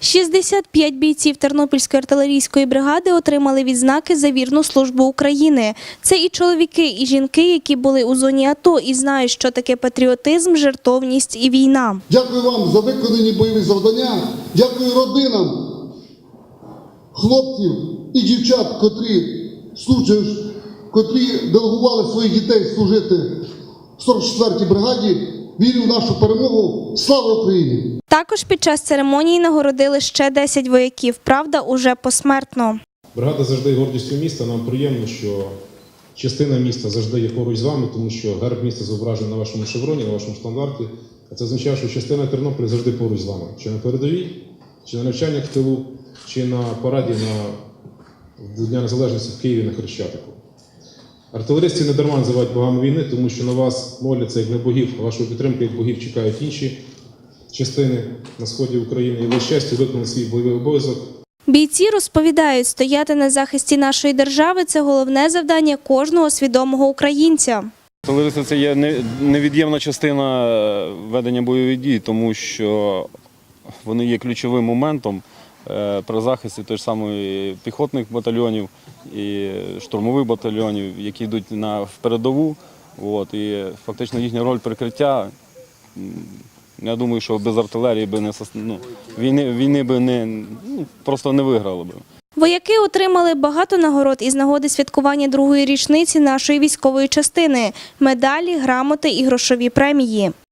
65 бійців Тернопільської артилерійської бригади отримали відзнаки за вірну службу України. Це і чоловіки, і жінки, які були у зоні АТО і знають, що таке патріотизм, жертовність і війна. Дякую вам за виконані бойові завдання. Дякую родинам хлопців і дівчат, котрі служать, котрі делегували своїх дітей служити в 44-й бригаді. Вірю в нашу перемогу. Слава Україні! Також під час церемонії нагородили ще 10 вояків, правда, уже посмертно. Бригада завжди є гордістю міста. Нам приємно, що частина міста завжди є поруч з вами, тому що герб міста зображений на вашому шевроні, на вашому стандарті. А це означає, що частина Тернополя завжди поруч з вами. Чи на передовій, чи на навчаннях в тилу, чи на параді на Дня Незалежності в Києві на Хрещатику. Артилеристів не дарма називають богами війни, тому що на вас моляться як на богів, а вашої підтримки як богів чекають інші частини на сході України. І ви щастя виконали свій бойовий обов'язок. Бійці розповідають, стояти на захисті нашої держави це головне завдання кожного свідомого українця. Артилеристи це є невід'ємна частина е, ведення бойових дій, тому що вони є ключовим моментом е, при захисті той ж самої піхотних батальйонів і штурмових батальйонів, які йдуть на в передову. От, і фактично їхня роль прикриття. Я думаю, що без артилерії би не ну, війни, війни би не ну, просто не виграли би. Вояки отримали багато нагород із нагоди святкування другої річниці нашої військової частини, медалі, грамоти і грошові премії.